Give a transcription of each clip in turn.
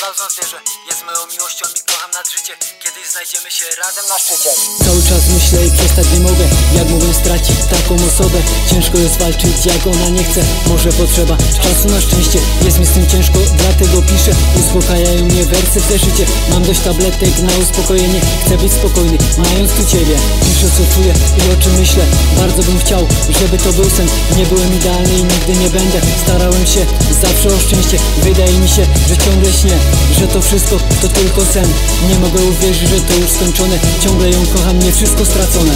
nadal w nas wierzę Jest moją miłością i kocham nad życie. Kiedyś znajdziemy się razem na szczycie. Cały czas myślę i przestać nie mogę Mogłem stracić taką osobę. Ciężko jest walczyć jak ona nie chce. Może potrzeba czasu na szczęście. Jest mi z tym ciężko, dlatego piszę. Uspokajają mnie wersy w zeszycie. Mam dość tabletek na uspokojenie. Chcę być spokojny, mając tu ciebie. Piszę co czuję i o czym myślę. Bardzo bym chciał, żeby to był sen. Nie byłem idealny i nigdy nie będę. Starałem się zawsze o szczęście. Wydaje mi się, że ciągle śnię Że to wszystko to tylko sen. Nie mogę uwierzyć, że to już skończone. Ciągle ją kocham, nie wszystko stracone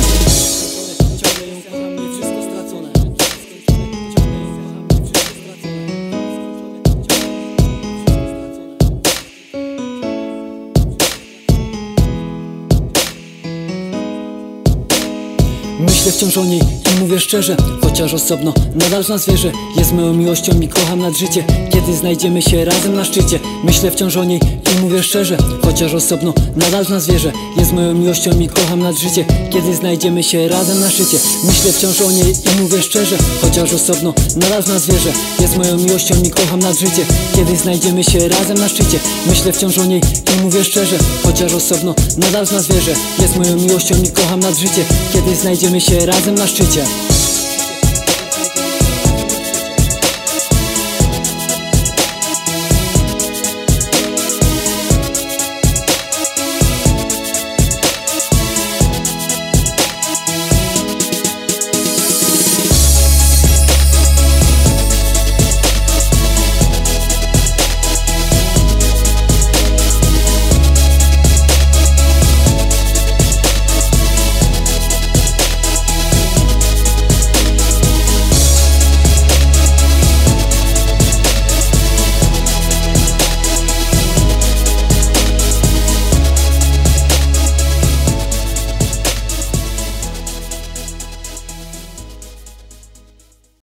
Myślę wciąż o niej i mówię szczerze Chociaż osobno nadal w nas wierzę. Jest moją miłością i kocham nad życie. Kiedy znajdziemy się razem na szczycie Myślę wciąż o niej i mówię szczerze Chociaż osobno nadal w nas wierzę. Jest moją miłością i kocham nad życie. Kiedy znajdziemy się razem na szczycie Myślę wciąż o niej i mówię szczerze Chociaż osobno nadal w nas wierzę. Jest moją miłością i kocham nad życie. Kiedy znajdziemy się razem na szczycie Myślę wciąż o niej i mówię szczerze Chociaż osobno nadal w nas wierzę. Jest moją miłością i kocham nad życie. Kiedy znajdziemy się razem na szczycie